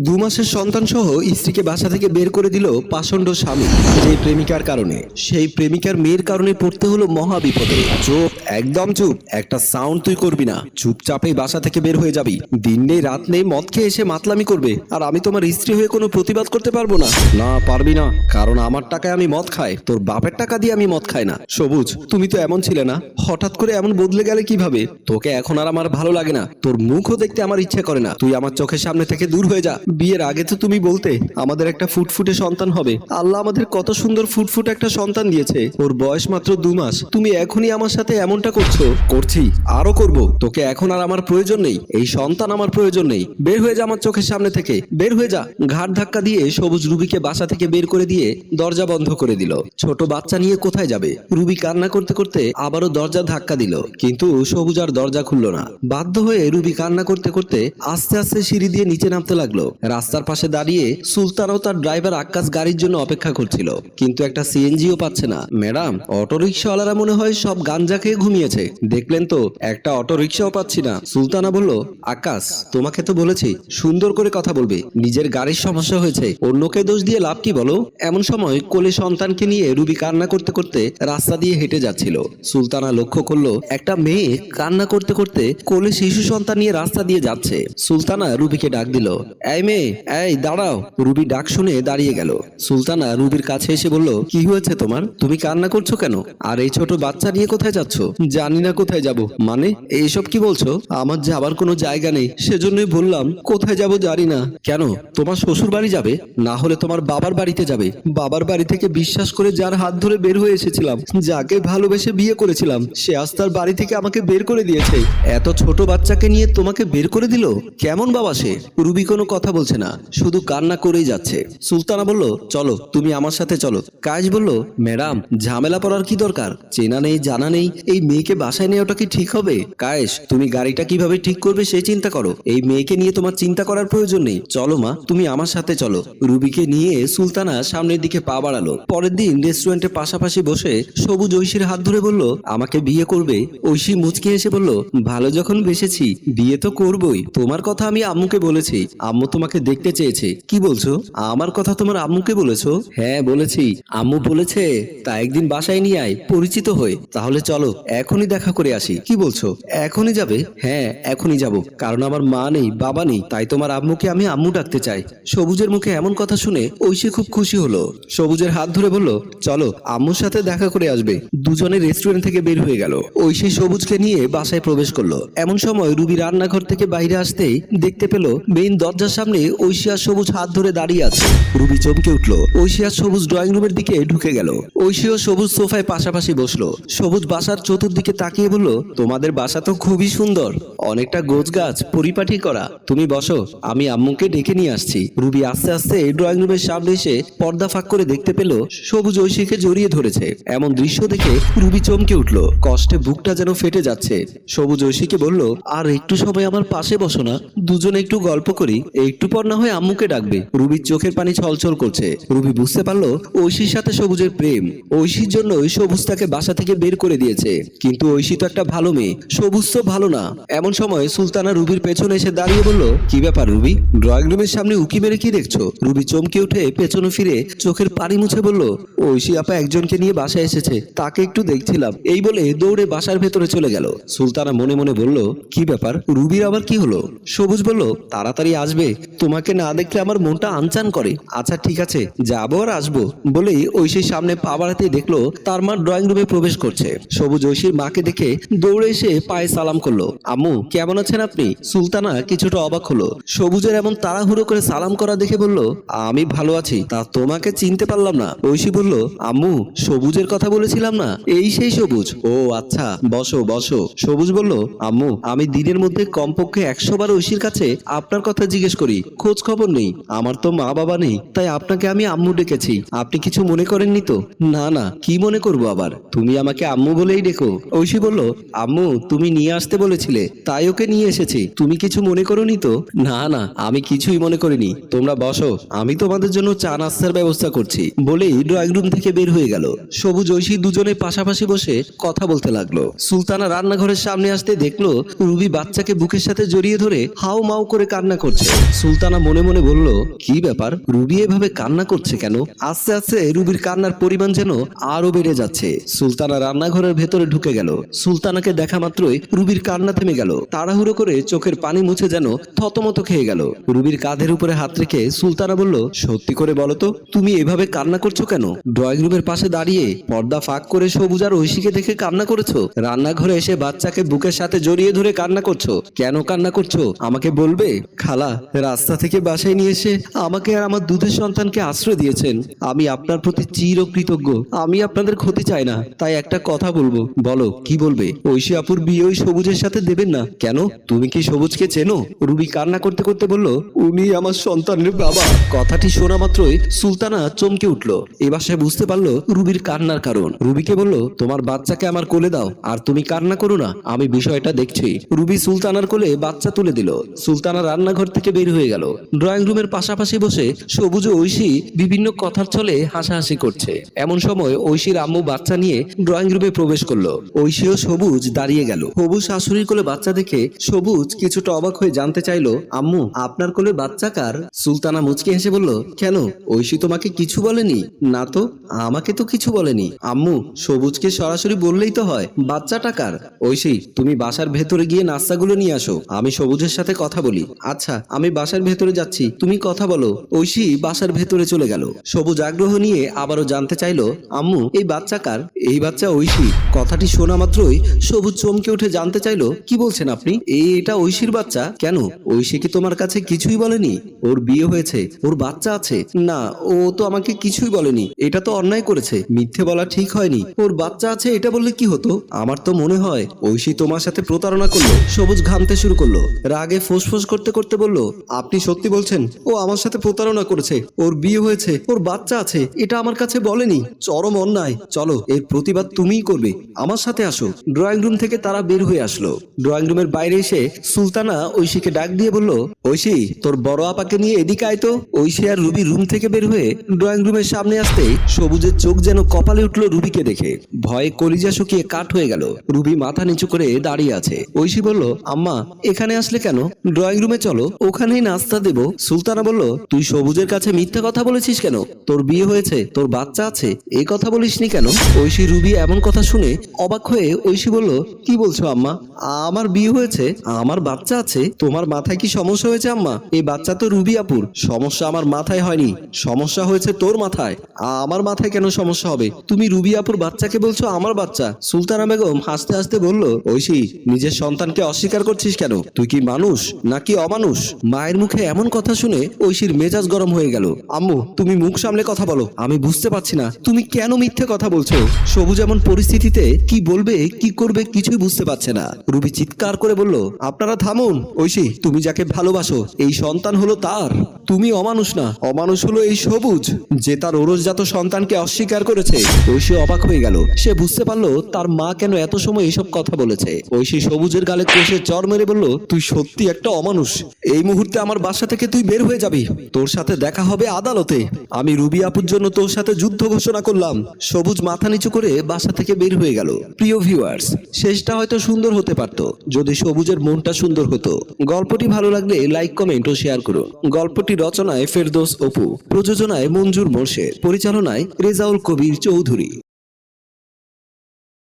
দু মাসের সন্তান সহ স্ত্রীকে বাসা থেকে বের করে দিল পাষণ্ড স্বামী। যে প্রেমিকার কারণে। সেই প্রেমিকার মেয়ের কারণে পড়তে হলো মহা বিপদে। চুপ, একদম চুপ। একটা সাউন্ড তুই করবি না। চুপচাপে বাসা থেকে বের হয়ে যাবি। দিন নেই, রাত নেই, মদ খেয়ে এসে মাতলামি করবে। আর আমি তোমার স্ত্রী হয়ে কোনো প্রতিবাদ করতে পারব না। না, পারবি না। কারণ আমার টাকায় আমি মদ খাই। তোর বাপের টাকা দিয়ে আমি মদ খাই না। সবুজ, তুমি তো এমন ছিলে না। হঠাৎ করে এমন বদলে গেলে কীভাবে? তোকে এখন আর আমার ভালো লাগে না। তোর মুখও দেখতে আমার ইচ্ছে করে না। তুই আমার চোখের সামনে থেকে দূর হয়ে যা। বিয়ের আগে তো তুমি বলতে, আমাদের একটা ফুটফুটে সন্তান হবে। আল্লাহ আমাদের কত সুন্দর ফুটফুট একটা সন্তান দিয়েছে। ওর বয়স মাত্র দু মাস। তুমি এখনই আমার সাথে এমনটা করছ? করছি। আরও করব। তোকে এখন আর আমার প্রয়োজন নেই। এই সন্তান আমার প্রয়োজন নেই। বের হয়ে যা আমার চোখের সামনে থেকে। বের হয়ে যা। ঘাট ধাক্কা দিয়ে সবুজ রুবিকে বাসা থেকে বের করে দিয়ে দরজা বন্ধ করে দিল। ছোট বাচ্চা নিয়ে কোথায় যাবে? রুবি কান্না করতে করতে আবারও দরজা ধাক্কা দিল। কিন্তু সবুজ আর দরজা খুলল না। বাধ্য হয়ে রুবি কান্না করতে করতে আস্তে আস্তে সিঁড়ি দিয়ে নিচে নামতে লাগল। রাস্তার পাশে দাঁড়িয়ে সুলতান ও তার ড্রাইভার আকাশ গাড়ির জন্য অপেক্ষা করছিল। কিন্তু একটা সিএনজিও পাচ্ছে না। ম্যাডাম অটো রিক্সাওয়ালারা মনে হয় সব গাঞ্জা খেয়ে ঘুমিয়েছে। দেখলেন তো, একটা অটো রিক্সাও পাচ্ছি না। সুলতানা বলল আকাশ তোমাকে তো বলেছি, সুন্দর করে কথা বলবে। নিজের গাড়ির সমস্যা হয়েছে। অন্যকে দোষ দিয়ে লাভ কি বলো? এমন সময় কোলে সন্তানকে নিয়ে রুবি কান্না করতে করতে রাস্তা দিয়ে হেঁটে যাচ্ছিল। সুলতানা লক্ষ্য করল, একটা মেয়ে কান্না করতে করতে কোলে শিশু সন্তান নিয়ে রাস্তা দিয়ে যাচ্ছে। সুলতানা রুবিকে ডাক দিল, এই মেয়ে এই, দাঁড়াও। রুবি ডাক শুনে দাঁড়িয়ে গেল। সুলতানা রুবির কাছে এসে বলল, কি হয়েছে তোমার? তুমি কান্না করছ কেন? আর এই ছোট বাচ্চা নিয়ে কোথায় যাচ্ছ? জানি না কোথায় যাব। মানে এইসব কি বলছো? আমার যাবার কোনো জায়গা নেই, সেজন্যই বললাম, কোথায় যাব জানি না। কেন? তোমার শ্বশুর বাড়ি যাবে? না হলে তোমার বাবার বাড়িতে যাবে? বাবার বাড়ি থেকে বিশ্বাস করে যার হাত ধরে বের হয়ে এসেছিলাম, যাকে ভালোবেসে বিয়ে করেছিলাম, সে আজ তার বাড়ি থেকে আমাকে বের করে দিয়েছে। এত ছোট বাচ্চাকে নিয়ে তোমাকে বের করে দিল? কেমন বাবা সে? রুবি কোনো কথা বলছে না, শুধু কান্না করেই যাচ্ছে। সুলতানা বলল, চলো, তুমি আমার সাথে চলো। কাজ বলল, ম্যাডাম, ঝামেলা পড়ার কি দরকার? চেনা নেই, জানা নেই, এই মেয়েকে বাসায় নেওয়াটা কি ঠিক হবে? কায়েশ তুমি গাড়িটা কীভাবে ঠিক করবে সেই চিন্তা করো। এই মেয়েকে নিয়ে তোমার চিন্তা করার প্রয়োজন নেই। চলো মা, তুমি আমার সাথে চলো। রুবিকে নিয়ে সুলতানা সামনের দিকে পা বাড়ালো। পরের দিন রেস্টুরেন্টের পাশাপাশি বসে সবুজ ঐশীর হাত ধরে বলল, আমাকে বিয়ে করবে? ঐশী মুচকে এসে বলল, ভালো যখন বেসেছি, বিয়ে তো করবই। তোমার কথা আমি আম্মুকে বলেছি। আম্মু তোমাকে দেখতে চেয়েছে। কি বলছো? আমার কথা তোমার আম্মুকে বলেছ? হ্যাঁ বলেছি। আম্মু বলেছে, তা একদিন বাসায় নিয়ে আয়, পরিচিত হয়ে। তাহলে চলো, এখনই দেখা করে আসি। কি বলছো? এখনই যাবে? হ্যাঁ এখনই যাব। কারণ আমার মা নেই, বাবা নেই, তাই তোমার আম্মুকে আমি আম্মু ডাকতে চাই। সবুজের মুখে এমন কথা শুনে ঐশী খুব খুশি হলো। সবুজের হাত ধরে বলল, চলো, আম্মুর সাথে দেখা করে আসবে। দুজনে রেস্টুরেন্ট থেকে বের হয়ে গেল। ঐশী সবুজকে নিয়ে বাসায় প্রবেশ করল। এমন সময় রুবি রান্নাঘর থেকে বাইরে আসতেই দেখতে পেল, মেইন দরজার সামনে ঐশী আর সবুজ হাত ধরে দাঁড়িয়ে আছে। রুবি চমকে উঠল। ঐশী আর সবুজ ড্রয়িং রুমের দিকে ঢুকে গেল। ঐশী ও সবুজ সোফায় পাশাপাশি বসল। সবুজ বাসার চতুর্দিকে তাকিয়ে বলল তোমাদের বাসা তো খুবই সুন্দর। অনেকটা গোছ গাছ পরিপাটি করা। তুমি বসো আমি আম্মুকে ডেকে নিয়ে আসছি। রুবি আস্তে আস্তে ড্রয়িং রুমের সামনে এসে পর্দা ফাঁক করে দেখতে পেল সবুজ ঐশীকে জড়িয়ে ধরেছে। এমন দৃশ্য দেখে রুবি চমকে উঠল। কষ্টে বুকটা যেন ফেটে যাচ্ছে। সবুজ ঐশীকে বলল আর একটু সময় আমার পাশে বসো না। দুজনে একটু গল্প করি। একটু পর না হয় আম্মুকে ডাকবে। রুবির চোখের পানি ছলছল করছে। রুবি বুঝতে পারল, ঐশীর সাথে সবুজের প্রেম। ঐশীর জন্যই সবুজ তাকে বাসা থেকে বের করে দিয়েছে। কিন্তু ঐশী তো একটা ভালো মেয়ে, সবুজ তো ভালো না। এমন সময় সুলতানা রুবির পেছনে এসে দাঁড়িয়ে বলল, কি ব্যাপার রুবি? ড্রয়িং রুমের সামনে উকি মেরে কি দেখছ? রুবি চমকে উঠে পেছনে ফিরে চোখের পানি মুছে বলল, ঐশী আপা একজনকে নিয়ে বাসায় এসেছে, তাকে একটু দেখছিলাম। এই বলে দৌড়ে বাসার ভেতরে চলে গেল। সুলতানা মনে মনে বলল, কি ব্যাপার? রুবির আবার কি হলো? সবুজ বলল, তাড়াতাড়ি আসবে তোমাকে না দেখলে আমার মনটা আনচান করে। আচ্ছা ঠিক আছে, যাব আর আসব। বলেই ঐশীর সামনে পা বাড়াতেই দেখল তার মা ড্রয়িং রুমে প্রবেশ করছে। সবুজ ঐশীর মাকে দেখে দৌড়ে এসে পায়ে সালাম করল। আম্মু, কেমন আছেন আপনি? সুলতানা কিছুটা অবাক হলো। সবুজের এমন তাড়াহুড়ো করে সালাম করা দেখে বলল, আমি ভালো আছি, তা তোমাকে চিনতে পারলাম না। ঐশী বলল, আম্মু, সবুজের কথা বলেছিলাম না? এই সেই সবুজ? ও আচ্ছা বসো বসো। সবুজ বলল, আম্মু, আমি দিনের মধ্যে কমপক্ষে একশো বার ঐশীর কাছে আপনার কথা জিজ্ঞেস করি। খোঁজ খবর নেই। আমার তো মা বাবা নেই, তাই আপনাকে আমি আম্মু ডেকেছি। আপনি কিছু মনে করেননি তো? না না, কি মনে করব আবার? তুমি আমাকে আম্মু বলেই ডেকো। ঐশী বলল, আম্মু, তুমি নিয়ে আসতে বলেছিলে, তাই ওকে নিয়ে এসেছি। তুমি কিছু মনে করোনি তো? না না, আমি কিছুই মনে করিনি। তোমরা বসো, আমি তোমাদের জন্য চা নাস্তার ব্যবস্থা করছি। বলেই ড্রয়িং রুম থেকে বের হয়ে গেল। সবুজ ঐশী দুজনে পাশাপাশি বসে কথা বলতে লাগল। সুলতানা রান্নাঘরের সামনে আসতে দেখল, রুবি বাচ্চাকে বুকের সাথে জড়িয়ে ধরে হাও মাও করে কান্না করছে। সুলতানা মনে মনে বলল, কি ব্যাপার? রুবি এভাবে কান্না করছে কেন? আস্তে আস্তে রুবির কান্নার পরিমাণ যেন আরও বেড়ে যাচ্ছে। সুলতানা রান্নাঘরের ভেতরে ঢুকে গেল। সুলতানাকে দেখা মাত্রই রুবির কান্না থেমে গেল। তাড়াহুড়ো করে চোখের পানি মুছে যেন থতমত খেয়ে গেল। রুবির কাঁধের উপরে হাত রেখে সুলতানা বলল, সত্যি করে বলো তো, তুমি এভাবে কান্না করছ কেন? ড্রয়িং রুমের পাশে দাঁড়িয়ে পর্দা ফাঁক করে সবুজ আর ঐশীকে দেখে কান্না করেছ? রান্নাঘরে এসে বাচ্চাকে বুকের সাথে জড়িয়ে ধরে কান্না করছ? কেন কান্না করছ? আমাকে বলবে? খালা রাস্তা থেকে বাসায় নিয়ে এসে আমাকে আর আমার দুধের সন্তানকে আশ্রয় দিয়েছেন। আমি আপনার প্রতি চিরকৃতজ্ঞ। আমি আপনাদের ক্ষতি চাই না। তাই একটা কথা বলব। বলো, কি বলবে? ঐশী আপুর বিয়ে ওই সবুজের সাথে দেবেন না। কেন? তুমি কি সবুজকে চেনো? রুবি কান্না করতে করতে বলল, উনি আমার সন্তানের বাবা। কথাটি শোনা মাত্রই সুলতানা চমকে উঠল। এবার সে বুঝতে পারল রুবির কান্নার কারণ। রুবিকে বলল, তোমার বাচ্চাকে আমার কোলে দাও, আর তুমি কান্না করো না। আমি বিষয়টা দেখছি। রুবি সুলতানার কোলে বাচ্চা তুলে দিল। সুলতানা রান্নাঘর থেকে বের হয়ে গেল। ড্রয়িং রুমের পাশাপাশি বসে সবুজ ঐশী বিভিন্ন কথার ছলে হাসাহাসি করছে। এমন সময় ঐশীর আম্মু বাচ্চা নিয়ে ড্রয়িং রুমে প্রবেশ করল। ঐশী ও সবুজ দাঁড়িয়ে গেল। সবুজ শাশুড়ির কোলে বাচ্চা দেখে সবুজ কিছুটা অবাক হয়ে জানতে চাইলো, আম্মু, আপনার কোলে বাচ্চা কার? সুলতানা মুচকে হেসে বলল, কেন? ঐশী তোমাকে কিছু বলেনি? না তো, আমাকে তো কিছু বলেনি। আম্মু, সবুজকে সরাসরি বললেই তো হয়, বাচ্চাটা কার? ঐশী, তুমি বাসার ভেতরে গিয়ে নাস্তাগুলো নিয়ে আসো, আমি সবুজের সাথে কথা বলি। আচ্ছা আমি বাসার ভেতরে যাচ্ছি। তুমি কথা বলো। ঐশী বাসার ভেতরে চলে গেল। সবুজ আগ্রহ নিয়ে আবারও জানতে চাইলো, আম্মু, এই বাচ্চা কার? এই বাচ্চা ঐশী। কথাটি শোনা মাত্রই সবুজ চমকে উঠে জানতে চাইলো, কি বলছেন আপনি? এই, এটা ঐশীর বাচ্চা। কেন? ঐশী কি তোমার কাছে কিছুই বলেনি? ওর বিয়ে হয়েছে, ওর বাচ্চা আছে? না, ও তো আমাকে কিছুই বলেনি। এটা তো অন্যায় করেছে। মিথ্যে বলা ঠিক হয়নি। ওর বাচ্চা আছে, এটা বললে কি হতো? আমার তো মনে হয়, ঐশী তোমার সাথে প্রতারণা করল। সবুজ ঘামতে শুরু করল। রাগে ফোঁস করতে করতে বলল আপনি সত্যি বলছেন, ও আমার সাথে প্রতারণা করেছে, ওর বিয়ে হয়েছে, ওর বাচ্চা আছে, এটা আমার কাছে বলেনি, চরম অন্যায়, চলো, এর প্রতিবাদ তুমিই করবে, আমার সাথে আসো। ড্রয়িং রুম থেকে তারা বের হয়ে আসলো। ড্রয়িং রুমের বাইরে এসে সুলতানা ঐশীকে ডাক দিয়ে বলল, ঐশী, তোর বড় আপাকে নিয়ে এদিকে আয় তো। ঐশী আর রুবি রুম থেকে বের হয়ে ড্রয়িং রুমের সামনে আসতে সবুজের চোখ যেন কপালে উঠল রুবিকে দেখে। ভয়ে কলিজা শুকিয়ে কাঠ হয়ে গেল। রুবি মাথা নিচু করে দাঁড়িয়ে আছে। ঐশী বলল, আম্মা, এখানে আসলে কেন? ড্রয়িং রুমে চলো, ওখানেই নাস্তা দেব। সুলতানা বলল, তুই সবুজের কাছে মিথ্যা কথা বলেছিস কেন? তোর বিয়ে হয়েছে, তোর বাচ্চা আছে এই কথা বলিসনি কেন? ঐশী রুবি এমন কথা শুনে অবাক হয়ে ঐশী বলল, কি বলছো আম্মা? আমার বিয়ে হয়েছে, আমার বাচ্চা আছে, তোমার মাথায় কি সমস্যা হয়েছে আম্মা? এই বাচ্চা তো রুবি আপুর, সমস্যা আমার মাথায় হয়নি, সমস্যা হয়েছে তোর মাথায়। আমার মাথায় কেন সমস্যা হবে? তুমি রুবি আপুর বাচ্চাকে বলছো আমার বাচ্চা? সুলতানা বেগম হাসতে হাসতে বলল, ঐশী, নিজের সন্তানকে অস্বীকার করছিস কেন? তুই কি মানুষ নাকি অমানুষ? মায়ের মুখে এমন কথা শুনে ঐশীর মেজাজ গরম হয়ে গেল। আম্মু, তুমি মুখ সামলে কথা বলো। আমি বুঝতে পারছি না, তুমি কেন মিথ্যে কথা বলছো? সবুজ এমন পরিস্থিতিতে কি বলবে, কি করবে কিছুই বুঝতে পারছে না। রুবি চিৎকার করে বলল, আপনারা থামুন, ঐশী, তুমি যাকে ভালোবাসো, এই সন্তান হলো তার। তুমি অমানুষ না, অমানুষ হলো এই সবুজ, যে তার ওরসজাত সন্তানকে অস্বীকার করেছে। ঐশী অবাক হয়ে গেল। সে বুঝতে পারল, তার মা কেন এত সময় এইসব কথা বলেছে। ঐশী সবুজের গালে কষে চর মেরে বলল, তুই সত্যি একটা অমানুষ। এই মুহূর্তে আমার বাসা থেকে তুই বের হয়ে যাবি। তোর সাথে দেখা হবে আদালতে। আমি রুবি আপুর জন্য তোর সাথে যুদ্ধ ঘোষণা করলাম। সবুজ মাথা নিচু করে বাসা থেকে বের হয়ে গেল। প্রিয় ভিউয়ার্স শেষটা হয়তো সুন্দর হতে পারত। যদি সবুজের মনটা সুন্দর হতো। গল্পটি ভালো লাগলে লাইক কমেন্ট ও শেয়ার করুন গল্পটি রচনায় ফেরদোস অপু। প্রযোজনায় মঞ্জুর মোর্শেদ। পরিচালনায় রেজাউল কবির চৌধুরী।